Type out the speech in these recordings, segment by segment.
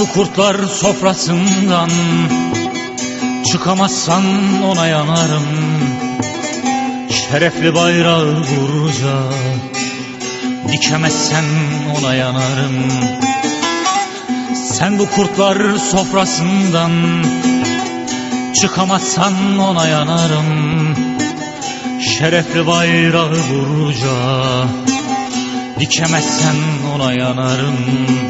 Bu kurtlar sofrasından. Çıkamazsan ona yanarım. Şerefli bayrağı vurca Dikemezsen ona yanarım. Sen bu kurtlar sofrasından Çıkamazsan ona yanarım. Şerefli bayrağı vurca Dikemezsen ona yanarım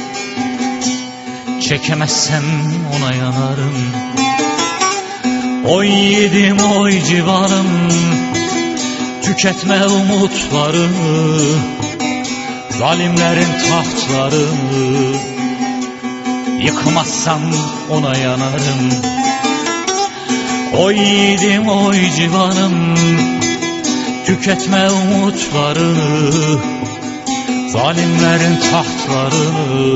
Çekemezsen ona yanarım. Oy yiğidim oy civanım Tüketme umutlarını Zalimlerin tahtlarını Yıkmazsan ona yanarım. Oy yiğidim oy civanım Tüketme umutlarını Zalimlerin tahtlarını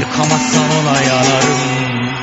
Yıkamazsan ona yanarım